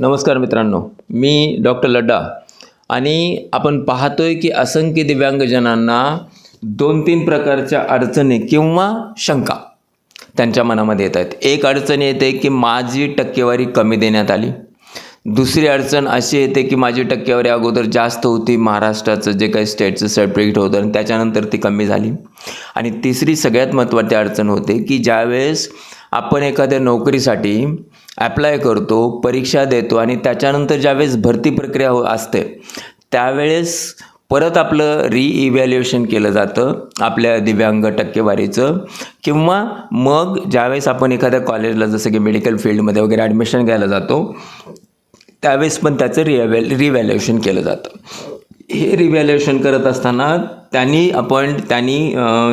नमस्कार मित्रांनो मी डॉक्टर लड्डा आणि आपण पाहतोय की असंख्य दिव्यांगजनांना दोन तीन प्रकारच्या अडचणी किंवा शंका त्यांच्या मनामध्ये येत आहेत. एक अडचण येते की माझी टक्केवारी कमी देण्यात आली. दुसरी अडचण अशी येते की माझी टक्केवारी अगोदर जास्त होती महाराष्ट्राचं जे काही स्टेटचं सर्टिफिकेट होतं आणि त्याच्यानंतर ती कमी झाली. आणि तिसरी सगळ्यात महत्त्वाची अडचण होते की ज्यावेळेस आपण एखाद्या नोकरीसाठी ॲप्लाय करतो परीक्षा देतो आणि त्याच्यानंतर ज्यावेळेस भरती प्रक्रिया हो असते त्यावेळेस परत आपलं रिइव्हॅल्युएशन केलं जातं आपल्या दिव्यांग टक्केवारीचं. किंवा मग ज्यावेळेस आपण एखाद्या कॉलेजला जसं की मेडिकल फील्डमध्ये वगैरे ॲडमिशन घ्यायला जातो त्यावेळेस पण त्याचं रिव्हॅल रिव्हॅल्युएशन केलं जातं. हे रिव्हॅल्युएशन करत असताना त्यांनी आपण त्यांनी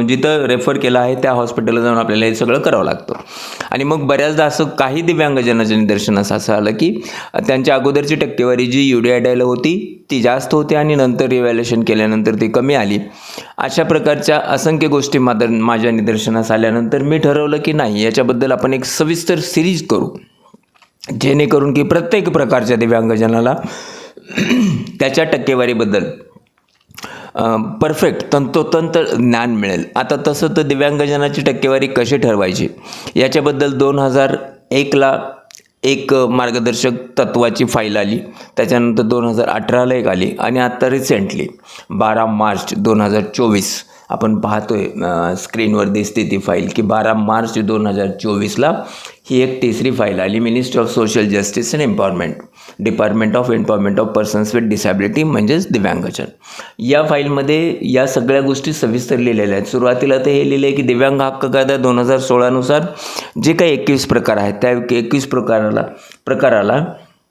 जिथं रेफर केलं आहे त्या हॉस्पिटलला जाऊन आपल्याला हे सगळं करावं लागतं. आणि मग बऱ्याचदा असं काही दिव्यांगजनाच्या निदर्शनास असं आलं की त्यांच्या अगोदरची टक्केवारी जी यू डी आय डायला होती ती जास्त होती आणि नंतर रिव्हॅल्युएशन केल्यानंतर ती कमी आली. अशा प्रकारच्या असंख्य गोष्टी माद माझ्या निदर्शनास आल्यानंतर मी ठरवलं की नाही याच्याबद्दल आपण एक सविस्तर सिरीज करू. जेणेकरून की प्रत्येक प्रकारच्या दिव्यांगजनाला त्याच्या टक्केवारीबद्दल परफेक्ट तंतोतंत ज्ञान मिळेल. आता तसं तर दिव्यांगजनाची टक्केवारी कशी ठरवायची? याच्याबद्दल दोन हजार एकला एक मार्गदर्शक तत्वाची फाईल आली. त्याच्यानंतर दोन हजार अठराला एक आली आणि आत्ता रिसेंटली बारा मार्च दोन हजार चोवीस आपण पाहतोय स्क्रीनवर दिसते ती फाईल की बारा मार्च दोन हजार चोवीसला ही एक तिसरी फाईल आली ministry of social justice and empowerment department of employment of persons with disability म्हणजेच दिव्यांगजन. या फाईलमध्ये या सगळ्या गोष्टी सविस्तर लिहिलेल्या आहेत. सुरुवातीला तर हे लिहिलं आहे की दिव्यांग हक्क कायदा दोन हजार सोळानुसार जे काही एकवीस प्रकार आहेत त्या एकवीस प्रकाराला प्रकाराला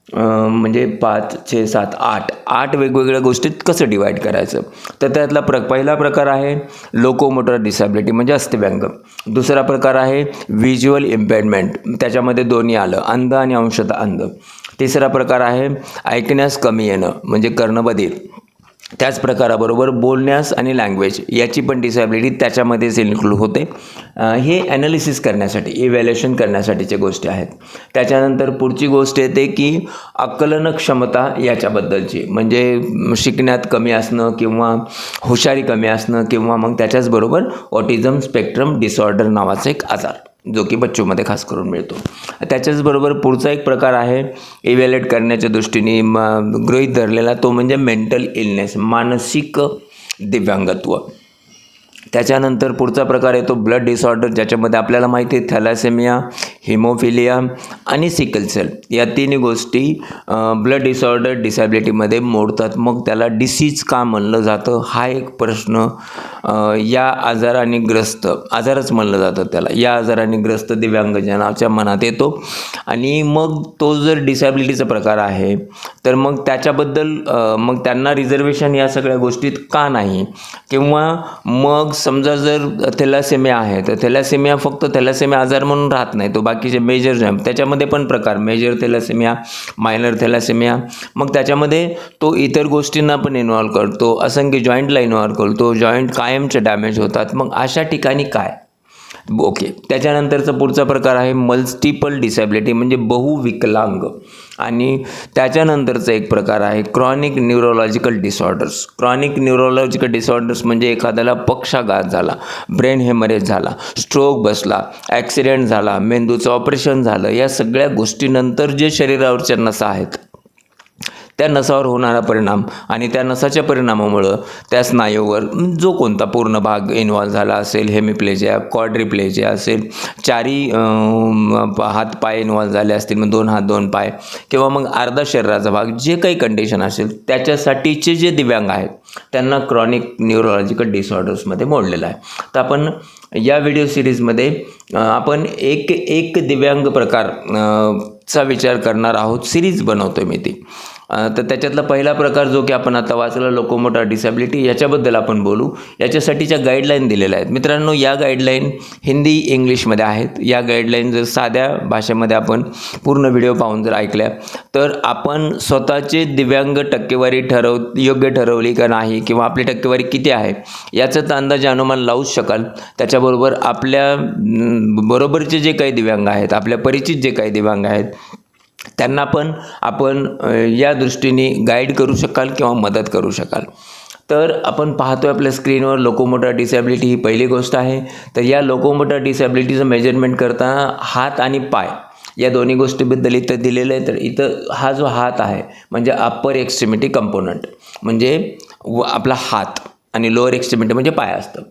म्हणजे पाच छे सात आठ आठ वेगवेगळ्या गोष्टीत कसं डिवाईड करायचं? तर त्यातला प्र पहिला प्रकार आहे लोकोमोटर डिसॅबिलिटी म्हणजे अस्थिव्यंग. दुसरा प्रकार आहे व्हिज्युअल इम्पेडमेंट त्याच्यामध्ये दोन्ही आलं अंध आणि अंशतः अंध. तिसरा प्रकार आहे ऐकण्यास कमी येणं म्हणजे कर्णबधीर त्याच प्रकाराबरोबर बोलण्यास आणि लँग्वेज याची पण डिसॅबिलिटी त्याच्यामध्येच इन्क्लूड होते. हे ॲनालिसिस करण्यासाठी इव्हॅल्युएशन करण्यासाठीच्या गोष्टी आहेत. त्याच्यानंतर पुढची गोष्ट येते की आकलन क्षमता याच्याबद्दलची म्हणजे शिकण्यात कमी असणं किंवा हुशारी कमी असणं किंवा मग त्याच्याचबरोबर ऑटिझम स्पेक्ट्रम डिसऑर्डर नावाचा एक आजार. जो की बच्चोमध्ये खास करून मिळतो. त्याच्याचबरोबर पुढचा एक प्रकार आहे इव्हॅल्युएट करण्याच्या दृष्टीने म गृहीत धरलेला तो म्हणजे मेंटल इलनेस मानसिक दिव्यांगत्व. त्याच्यानंतर पुढचा प्रकार येतो ब्लड डिसऑर्डर ज्याच्यामध्ये आपल्याला माहिती आहे थॅलासेमिया हिमोफिलिया आणि सिकल सेल या तिन्ही गोष्टी ब्लड डिसऑर्डर डिसॅबिलिटीमध्ये मोडतात. मग त्याला डिसीज का म्हणलं जातं? हा एक प्रश्न या आजाराने ग्रस्त आजारच म्हणलं जातं त्याला. या आजाराने ग्रस्त दिव्यांगजनाच्या मनात येतो. आणि मग तो जर डिसॅबिलिटीचा प्रकार आहे तर मग त्याच्याबद्दल मग त्यांना रिझर्वेशन या सगळ्या गोष्टीत का नाही? किंवा मग समजा जर थेलासेमिया आहे तर थेलासेमिया फक्त थेलासेमिया आजार म्हणून राहत नाही तो बाकीचे मेजर जॅम त्याच्यामध्ये पण प्रकार मेजर थेलासेमिया मायनर थेलासेमिया. मग त्याच्यामध्ये तो इतर गोष्टींना पण इन्व्हॉल्व करतो असंख्य जॉईंटला इन्व्हॉल्व करतो जॉईंट कायमचे डॅमेज होतात. मग अशा ठिकाणी काय? ओके. त्याच्यानंतरचा पुढचा प्रकार आहे मल्टिपल डिसॅबिलिटी म्हणजे बहुविकलांग. आणि त्याच्यानंतरचा एक प्रकार आहे chronic neurological disorders chronic neurological disorders म्हणजे एखाद्याला पक्षाघात झाला ब्रेन हेमरेज झाला स्ट्रोक बसला ॲक्सिडेंट झाला मेंदूचं ऑपरेशन झालं या सगळ्या गोष्टीनंतर जे शरीरावरच्या नसा आहेत त्या नसावर होणारा परिणाम आणि त्या नसाच्या परिणामामुळं त्या स्नायूवर जो कोणता पूर्ण भाग इन्व्हॉल्व झाला असेल हेमिप्लेजिया कॉड्रिप्लेजिया असेल चारी हात पाय इन्वॉल्व्ह झाले असतील मग दोन हात दोन पाय किंवा मग अर्धा शरीराचा भाग जे काही कंडिशन असेल त्याच्यासाठीचे जे दिव्यांग आहेत त्यांना क्रॉनिक न्यूरोलॉजिकल डिसऑर्डर्समध्ये मोडलेलं आहे. तर आपण या व्हिडिओ सिरीजमध्ये आपण एक एक दिव्यांग प्रकार चा विचार करणार आहोत. सिरीज बनवतो मी ती. तर त्याच्यातला पहिला प्रकार जो की आपण आता वाचला लोकोमोटर डिसॅबिलिटी याच्याबद्दल आपण बोलू. याच्यासाठीच्या गाईडलाईन दिलेल्या आहेत मित्रांनो या गाईडलाईन हिंदी इंग्लिशमध्ये आहेत. या गाईडलाईन जर साध्या भाषेमध्ये आपण पूर्ण व्हिडिओ पाहून जर ऐकल्या तर आपण स्वतःचे दिव्यांग टक्केवारी ठरव योग्य ठरवली का नाही किंवा आपली टक्केवारी किती आहे याचा तर अंदाजे अनुमान लावूच शकाल. त्याच्याबरोबर आपल्या बरोबरचे जे काही दिव्यांग आहेत आपल्या परिचित जे काही दिव्यांग आहेत त्यांना पण आपण या दृष्टीने गाईड करू शकाल किंवा मदत करू शकाल. तर आपण पाहतोय आपल्या स्क्रीनवर लोकोमोटर डिसॅबिलिटी ही पहिली गोष्ट आहे. तर या लोकोमोटर डिसॅबिलिटीचं मेजरमेंट करताना हात आणि पाय या दोन्ही गोष्टीबद्दल इथं दिलेलं आहे. तर इथं हा जो हात आहे म्हणजे अप्पर एक्स्ट्रीमिटी कंपोनंट म्हणजे व आपला हात आणि लोअर एक्स्ट्रीमिटी म्हणजे पाय असतं.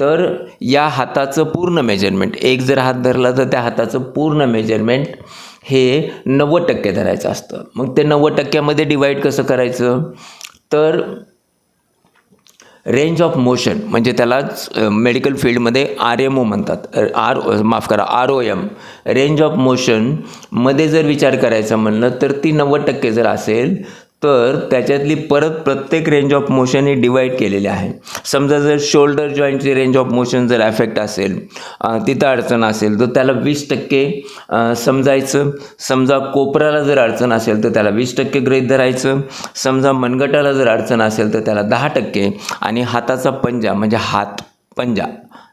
तर या हाताचं पूर्ण मेजरमेंट एक जर हात धरला तर त्या हाताचं पूर्ण मेजरमेंट हे नव्वद टक्के धरायचं असतं. मग ते नव्वद टक्क्यामध्ये डिवाईड कसं करायचं? तर रेंज ऑफ मोशन म्हणजे त्यालाच मेडिकल फील्डमध्ये आर एम ओ म्हणतात. आर माफ करा R O M range of मोशनमध्ये जर विचार करायचा म्हणलं तर ती नव्वद टक्के जर असेल तर त्याच्यातली परत प्रत्येक रेंज ऑफ मोशन ही डिवाईड केलेली आहे. समजा जर शोल्डर जॉईंटची रेंज ऑफ मोशन जर अफेक्ट असेल तिथं अडचण असेल तर त्याला वीस टक्के समजायचं. समजा कोपराला जर अडचण असेल तर त्याला वीस टक्के गृहीत धरायचं. समजा मनगटाला जर अडचण असेल तर त्याला दहा टक्के. आणि हाताचा पंजा म्हणजे हात पंजा.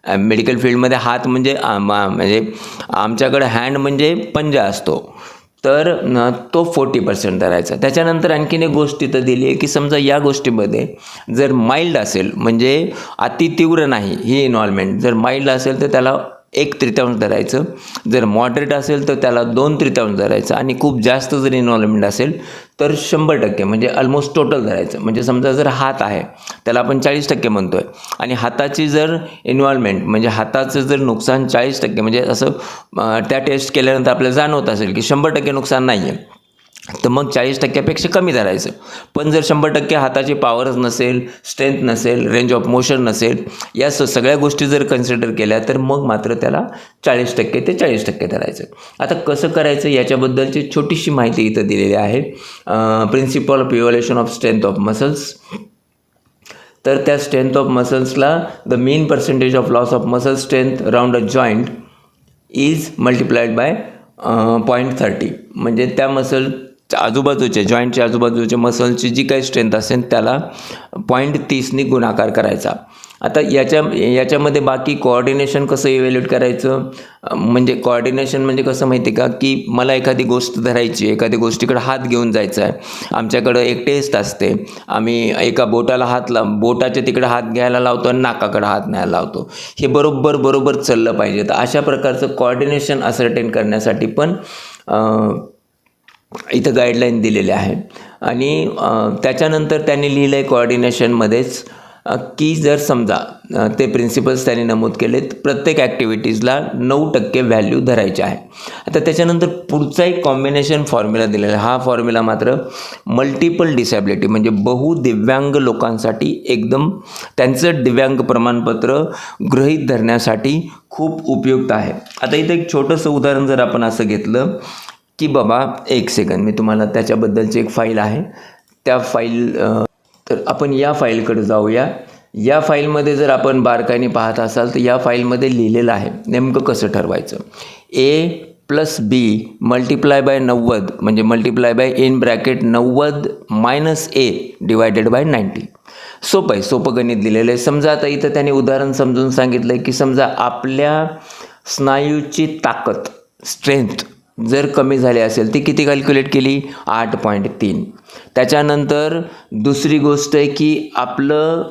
मेडिकल फील्डमध्ये हात म्हणजे म्हणजे आमच्याकडे हँड म्हणजे पंजा असतो. तर तो फोर्टी पर्सेंट धरायचा. त्याच्यानंतर आणखीन एक गोष्ट तिथं दिली आहे की समजा या गोष्टीमध्ये जर माइल्ड असेल म्हणजे अति तीव्र नाही ही इन्व्हॉल्वमेंट जर माइल्ड असेल तर त्याला एक त्रितांश धरायचं. जर मॉडरेट असेल तर त्याला दोन त्रितांश धरायचं. आणि खूप जास्त जर इन्व्हॉल्वमेंट असेल तर शंभर टक्के म्हणजे ऑलमोस्ट टोटल धरायचं. म्हणजे समजा जर हात आहे त्याला आपण चाळीस टक्के म्हणतो आहे आणि हाताची जर इन्व्हॉल्वमेंट म्हणजे हाताचं जर नुकसान चाळीस टक्के म्हणजे असं त्या टेस्ट केल्यानंतर आपल्याला जाणवत असेल की शंभर टक्के नुकसान नाही आहे तर मग चाळीस टक्क्यापेक्षा कमी धरायचं. पण जर शंभर टक्के हाताची पॉवरच नसेल स्ट्रेंथ नसेल रेंज ऑफ मोशन नसेल या स सगळ्या गोष्टी जर कन्सिडर केल्या तर मग मात्र त्याला चाळीस टक्के ते चाळीस टक्के धरायचं. आता कसं करायचं याच्याबद्दलची छोटीशी माहिती इथं दिलेली आहे. Principle of evolution of strength of muscles तर त्या strength of मसल्सला the main percentage of loss of muscle strength round a joint is multiplied by point thirty म्हणजे त्या मसल आजूबाजूचे जॉईंटच्या आजूबाजूच्या मसलची जी काही स्ट्रेंथ असेल त्याला पॉईंट तीसनी गुणाकार करायचा. आता याच्या याच्यामध्ये बाकी कोऑर्डिनेशन कसं इव्हॅल्युएट करायचं? म्हणजे कोऑर्डिनेशन म्हणजे कसं माहिती आहे का? की मला एखादी गोष्ट धरायची एखादी गोष्टीकडे हात घेऊन जायचा आहे. आमच्याकडं एक टेस्ट असते. आम्ही एका बोटाला हात ला बोटाच्या तिकडे हात घ्यायला लावतो आणि नाकाकडे हात न्यायला लावतो. हे बरोबर बरोबर चाललं पाहिजे. तर अशा प्रकारचं कोऑर्डिनेशन असरटेन करण्यासाठी पण इथं गाईडलाईन दिलेले आहे. आणि त्याच्यानंतर त्यांनी लिहिलं आहे कोऑर्डिनेशनमध्येच की जर समजा ते प्रिन्सिपल्स त्यांनी नमूद केलेत प्रत्येक ॲक्टिव्हिटीजला नऊ टक्के व्हॅल्यू धरायची आहे. आता त्याच्यानंतर पुढचा एक कॉम्बिनेशन फॉर्म्युला दिलेला आहे. हा फॉर्म्युला मात्र मल्टिपल डिसॅबिलिटी म्हणजे बहुदिव्यांग लोकांसाठी एकदम त्यांचं दिव्यांग प्रमाणपत्र गृहीत धरण्यासाठी खूप उपयुक्त आहे. आता इथं एक छोटंसं उदाहरण जर आपण असं घेतलं की बाबा एक सेकंद मी तुम्हाला त्याच्याबद्दलची एक फाईल आहे. त्या फाईल तर आपण या फाईलकडे जाऊया. या फाईलमध्ये जर आपण बारकाईने पाहत असाल तर या फाईलमध्ये लिहिलेलं आहे नेमकं कसं ठरवायचं? A plus B multiply by नव्वद म्हणजे मल्टिप्लाय बाय इन ब्रॅकेट नव्वद minus A divided by ninety सोपं आहे सोपं गणित दिलेलं आहे. समजा आता इथं त्याने उदाहरण समजून सांगितलं आहे की समजा आपल्या स्नायूची ताकद स्ट्रेंथ जर कमी झाले असेल ती किती कॅल्क्युलेट केली? आठ पॉईंट तीन. त्याच्यानंतर दुसरी गोष्ट आहे की आपलं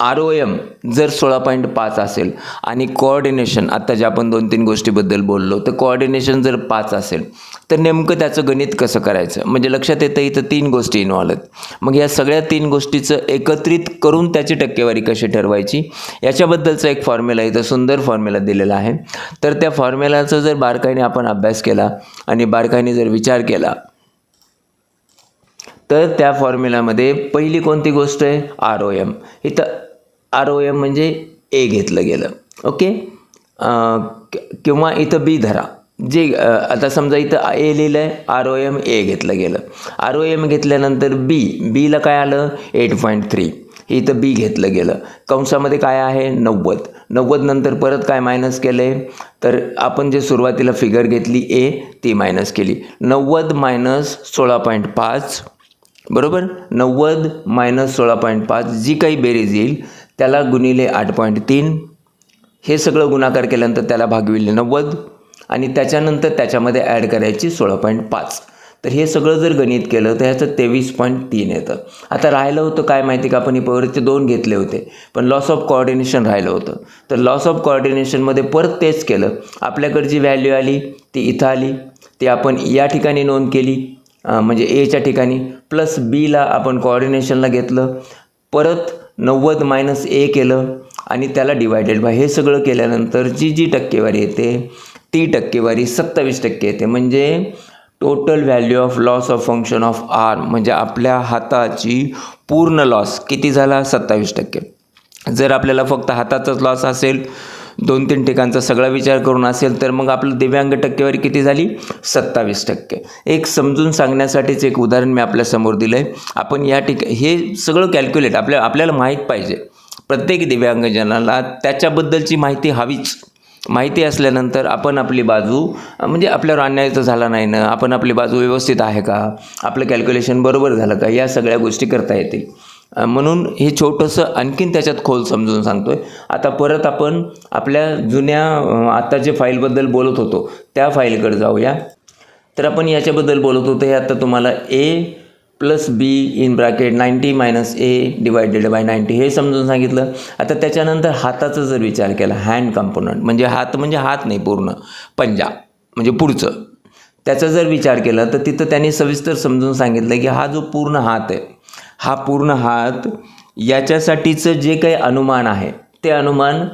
आर ओ एम जर सोळा पॉईंट पाच असेल आणि कोऑर्डिनेशन आत्ता ज्या आपण दोन तीन गोष्टीबद्दल बोललो तर कोऑर्डिनेशन जर पाच असेल तर नेमकं त्याचं गणित कसं करायचं? म्हणजे लक्षात येतं इथं तीन गोष्टी इन्व्हॉल्व आहेत. मग या सगळ्या तीन गोष्टीचं एकत्रित करून त्याची टक्केवारी कशी ठरवायची? याच्याबद्दलचा एक फॉर्म्युला इथं सुंदर फॉर्म्युला दिलेला आहे. तर त्या फॉर्म्युलाचा जर बारकाईने आपण अभ्यास केला आणि बारकाईने जर विचार केला तर त्या फॉर्म्युलामध्ये पहिली कोणती गोष्ट आहे? आर ओ एम इथं आर ओ एम म्हणजे ए घेतलं गेलं. ओके किंवा इथं बी धरा. जे आता समजा इथं ए लिहिलं आहे आर ओ एम ए घेतलं गेलं. आर ओ एम घेतल्यानंतर बी बीला काय आलं? एट पॉईंट थ्री इथं बी घेतलं गेलं. कंसामध्ये काय आहे? नव्वद. नव्वद नंतर परत काय मायनस केलं आहे तर आपण जे सुरुवातीला फिगर घेतली ए ती मायनस केली. नव्वद मायनस सोळा पॉईंट पाच बरोबर? नव्वद मायनस सोळा पॉईंट पाच जी काही बेरीज येईल त्याला गुणिले आठ पॉईंट तीन. हे सगळं गुणाकार केल्यानंतर त्याला भागविले नव्वद आणि त्याच्यानंतर त्याच्यामध्ये ॲड करायची सोळा पॉईंट पाच. तर हे सगळं जर गणित केलं तर ह्याचं तेवीस पॉईंट तीन येतं. आता राहिलं होतं काय माहिती का? आपण हे पवरचे दोन घेतले होते पण लॉस ऑफ कॉर्डिनेशन राहिलं होतं. तर लॉस ऑफ कॉर्डिनेशनमध्ये परत तेच केलं. आपल्याकडे जी व्हॅल्यू आली ती इथं आली ती आपण या ठिकाणी नोंद केली. म्हणजे एच्या ठिकाणी प्लस बीला आपण कॉर्डिनेशनला घेतलं. परत नव्वद मायनस ए केलं आणि त्याला डिवायडेड बाय हे सगळं केल्यानंतर जी जी टक्केवारी येते ती टक्केवारी सत्तावीस टक्के येते. म्हणजे total value of loss of function of R म्हणजे आपल्या हाताची पूर्ण लॉस किती झाला? सत्तावीस टक्के. जर आपल्याला फक्त हाताचाच लॉस असेल दोन तीन ठिकाणचा सगळा विचार करून असेल तर मग आपलं दिव्यांग टक्केवारी किती झाली? सत्तावीस टक्के. एक समजून सांगण्यासाठीच एक उदाहरण मी आपल्यासमोर दिलं आहे आपण या ठिका हे सगळं कॅल्क्युलेट आपल्या आपल्याला माहीत पाहिजे. प्रत्येक दिव्यांगजनाला त्याच्याबद्दलची माहिती हवीच. माहिती असल्यानंतर आपण आपली बाजू म्हणजे आपल्यावर अन्याय तर झाला नाही ना आपण आपली बाजू व्यवस्थित आहे का? आपलं कॅल्क्युलेशन बरोबर झालं का? या सगळ्या गोष्टी करता येतील. म्हणून हे छोटंसं आणखीन त्याच्यात खोल समजून सांगतो आहे आता परत आपण आपल्या जुन्या आत्ता जे फाईलबद्दल बोलत होतो त्या फाईलकडे जाऊया. तर आपण याच्याबद्दल बोलत होतो हे आता तुम्हाला A plus B in bracket ninety minus A divided by ninety हे समजून सांगितलं. आता त्याच्यानंतर हाताचा जर विचार केला हँड कंपोनंट म्हणजे हात म्हणजे हात नाही पूर्ण पंजा म्हणजे पुढचं. त्याचा जर विचार केला तर तिथं त्यांनी सविस्तर समजून सांगितलं की हा जो पूर्ण हात आहे हा पूर्ण हात याच्यासाठीचं जे काही अनुमान आहे ते अनुमान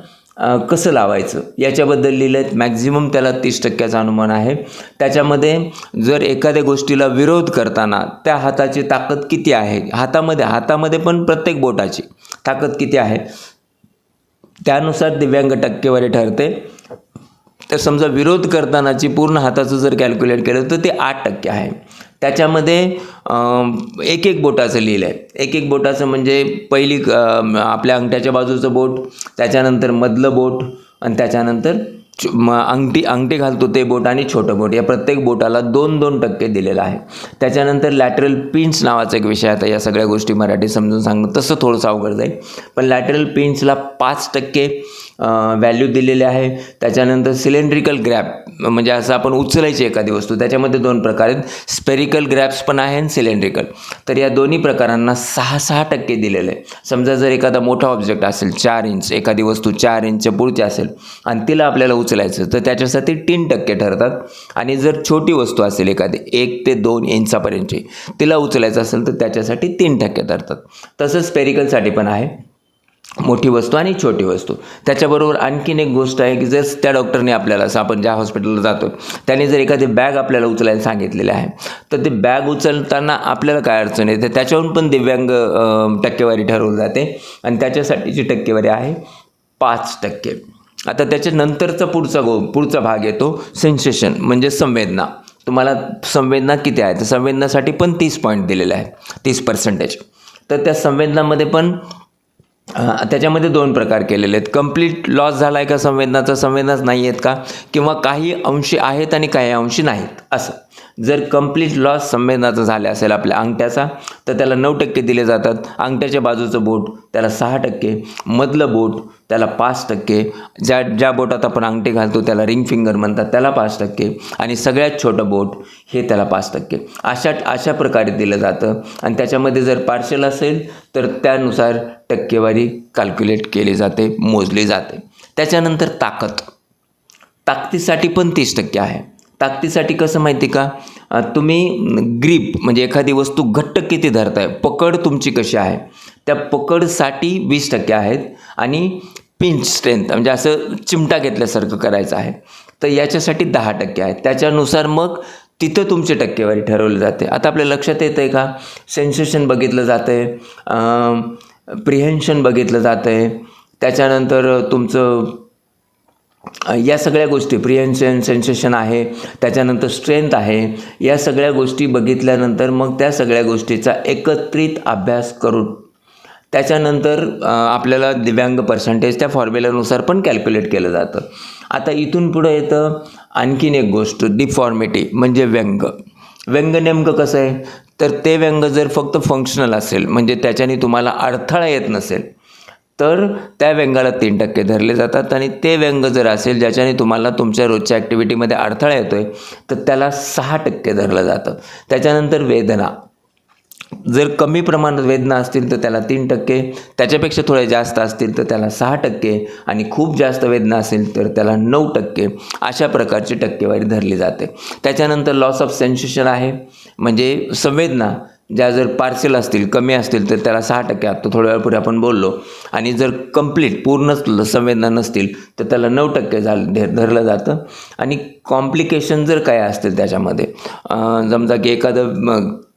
कसं लावायचं? याच्याबद्दल लिहिलं आहे मॅक्झिमम त्याला तीस टक्क्याचं अनुमान आहे. त्याच्यामध्ये जर एखाद्या गोष्टीला विरोध करताना त्या हाताची ताकद किती आहे? हातामध्ये हातामध्ये पण प्रत्येक बोटाची ताकद किती आहे? त्यानुसार दिव्यांग टक्केवारी ठरते. तर समजा विरोध करतानाची पूर्ण हाताचं जर कॅल्क्युलेट केलं तर ते आठ टक्के आहे. त्याच्यामध्ये एक एक बोटाचं लिहिलं आहे एक एक बोटाचं म्हणजे पहिली आपल्या अंगठ्याच्या बाजूचं बोट त्याच्यानंतर मधलं बोट आणि त्याच्यानंतर च- अंगठी अंगठी घालतो ते बोट आणि छोटं बोट. या प्रत्येक बोटाला दोन दोन टक्के दिलेलं आहे. त्याच्यानंतर लॅटरल पिन्स नावाचा एक विषय आता या सगळ्या गोष्टी मराठी समजून सांगणं तसं थोडंसं अवघड जाईल. पण लॅटरल पिन्सला पाच टक्के व्हॅल्यू दिलेले आहे. त्याच्यानंतर सिलेंड्रिकल ग्रॅप म्हणजे असं आपण उचलायची एखादी वस्तू. त्याच्यामध्ये दोन प्रकार आहेत. स्पेरिकल ग्रॅप्स पण आहे आणि सिलेंड्रिकल तर या दोन्ही प्रकारांना सहा सहा टक्के दिलेलं आहे. समजा जर एखादा मोठा ऑब्जेक्ट असेल चार इंच एखादी वस्तू चार इंचच्या पुढची असेल आणि तिला आपल्याला उचलायचं तर त्याच्यासाठी तीन टक्के ठरतात. आणि जर छोटी वस्तू असेल एखादी एक ते दोन इंचापर्यंतची तिला उचलायचं असेल तर त्याच्यासाठी तीन टक्के ठरतात. तसंच स्पेरिकलसाठी पण आहे. मोठी वस्तू आणि छोटी वस्तू. त्याच्याबरोबर आणखीन एक गोष्ट आहे की जर त्या डॉक्टरने आपल्याला असं आपण ज्या हॉस्पिटलला जातो त्याने जर एखादी बॅग आपल्याला उचलायला सांगितलेली आहे तर ते बॅग उचलताना आपल्याला काय अडचण येते? त्याच्यावरून पण दिव्यांग टक्केवारी ठरवली जाते आणि त्याच्यासाठीची टक्केवारी आहे पाच टक्के. आता त्याच्यानंतरचा पुढचा गो पुढचा भाग येतो सेन्सेशन म्हणजे संवेदना. तुम्हाला संवेदना किती आहे? तर संवेदनासाठी पण तीस पॉईंट दिलेलं आहे तीस पर्सेंटेज तर त्या संवेदनामध्ये पण त्याच्यामध्ये दोन प्रकार केलेले आहेत. कंप्लीट लॉस झाला आहे का संवेदनाचा? संवेदनाच नाही आहेत का? किंवा काही अंशी आहेत आणि काही अंशी नाहीत. असं. जर कंप्लीट लॉस संवेदनाचा झाला असेल आपल्या अंगठ्याचा तर त्याला नऊ टक्के दिले जातात. अंगठ्याच्या बाजूचं बोट त्याला सहा टक्के. मधलं बोट त्याला पाच टक्के. ज्या ज्या बोटात आपण अंगठी घालतो त्याला रिंग फिंगर म्हणतात त्याला पाच टक्के. आणि सगळ्यात छोटं बोट हे त्याला पाच टक्के. अशा अशा प्रकारे दिलं जातं. आणि त्याच्यामध्ये जर पार्शल असेल तर त्यानुसार टक्केवारी कॅल्क्युलेट केली जाते मोजली जाते. त्याच्यानंतर ताकद. ताकदीसाठी पण तीस टक्के आहे. ताकदीसाठी कसं माहिती का? तुम्ही ग्रीप म्हणजे एखादी वस्तू घट्ट किती धरताय पकड तुमची कशी आहे? त्या पकडसाठी वीस टक्के आहेत आणि पिंच स्ट्रेंथ म्हणजे असं चिमटा घेतल्यासारखं करायचं आहे. तर याच्यासाठी दहा टक्के आहेत. त्याच्यानुसार मग तिथं तुमची टक्केवारी ठरवली जाते. आता आपल्या लक्षात येतं आहे का? सेन्सेशन बघितलं जातं आहे प्रिहेन्शन बघितलं जातं आहे त्याच्यानंतर तुमचं या सगळ्या गोष्टी प्रियन्शन सेन्सेशन आहे त्याच्यानंतर स्ट्रेंथ आहे या सगळ्या गोष्टी बघितल्यानंतर मग त्या सगळ्या गोष्टीचा एकत्रित अभ्यास करून त्याच्यानंतर आपल्याला दिव्यांग पर्सेंटेज त्या फॉर्म्युल्यानुसार पण कॅल्क्युलेट केलं जातं. आता इथून पुढं येतं आणखीन एक गोष्ट डिफॉर्मिटी म्हणजे व्यंग. व्यंग नेमकं कसं आहे? तर ते व्यंग जर फक्त फंक्शनल असेल म्हणजे त्याच्याने तुम्हाला अडथळा येत नसेल तर त्या व्यंगाला तीन टक्के धरले जातात आणि ते व्यंग जर असेल ज्याच्याने तुम्हाला तुमच्या रोजच्या ॲक्टिव्हिटीमध्ये अडथळा येतो आहे तर त्याला सहा टक्के धरलं जातं. त्याच्यानंतर वेदना. जर कमी प्रमाणात वेदना असतील तर त्याला तीन टक्के त्याच्यापेक्षा थोड्या जास्त असतील तर त्याला सहा टक्के आणि खूप जास्त वेदना असेल तर त्याला नऊ टक्के अशा प्रकारची टक्केवारी धरली जाते. त्याच्यानंतर लॉस ऑफ सेन्सेशन आहे म्हणजे संवेदना. ज्या जर पार्सल असतील कमी असतील तर त्याला सहा टक्के आता थोड्या वेळापूर्वी आपण बोललो. आणि जर कंप्लीट पूर्णच संवेदना नसतील तर त्याला नऊ टक्के झाल धरलं जातं. आणि कॉम्प्लिकेशन जर काय असतील त्याच्यामध्ये समजा की एखादं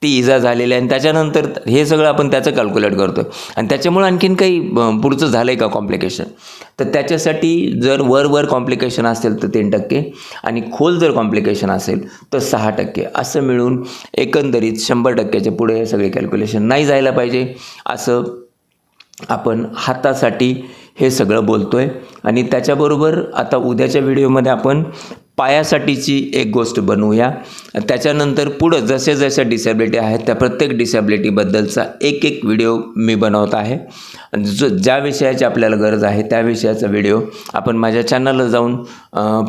ती इजा झालेली आहे. आणि त्याच्यानंतर हे सगळं आपण त्याचं कॅल्क्युलेट करतो आणि त्याच्यामुळं आणखीन काही पुढचं झालं आहे का कॉम्प्लिकेशन तर त्याच्यासाठी जर वर वर कॉम्प्लिकेशन असेल तर तीन टक्के आणि खोल जर कॉम्प्लिकेशन असेल तर सहा टक्के. असं मिळून एकंदरीत शंभर टक्क्याच्या पुढे हे सगळे कॅल्क्युलेशन नाही जायला पाहिजे. असं आपण हातासाठी हे सगळं बोलतो आहे आणि त्याच्याबरोबर आता उद्याच्या व्हिडिओमध्ये आपण पायासाठीची एक गोष्ट बनवूया. त्याच्यानंतर पुढं जसे जसे डिसेबिलिटी आहेत त्या प्रत्येक डिसेबिलिटीबद्दलचा एक एक व्हिडिओ मी बनवत आहे. जो ज्या विषयाची आपल्याला गरज आहे त्या विषयाचा व्हिडिओ आपण माझ्या चॅनलला जाऊन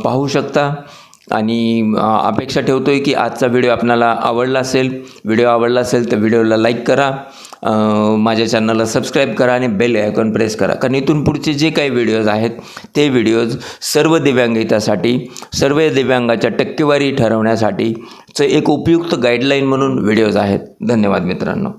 पाहू शकता. आणि अपेक्षा ठेवतो आहे की आजचा व्हिडिओ आपणाला आवडला असेल व्हिडिओ आवडला असेल तर व्हिडिओला लाईक करा. माझ्या चॅनलला सबस्क्राईब करा आणि बेल आयकॉन प्रेस करा. कारण इथून पुढचे जे काही व्हिडिओज आहेत ते व्हिडिओज सर्व दिव्यांगितासाठी सर्व दिव्यांगाच्या टक्केवारी ठरवण्यासाठीचं एक उपयुक्त गाईडलाईन म्हणून व्हिडिओज आहेत. धन्यवाद मित्रांनो.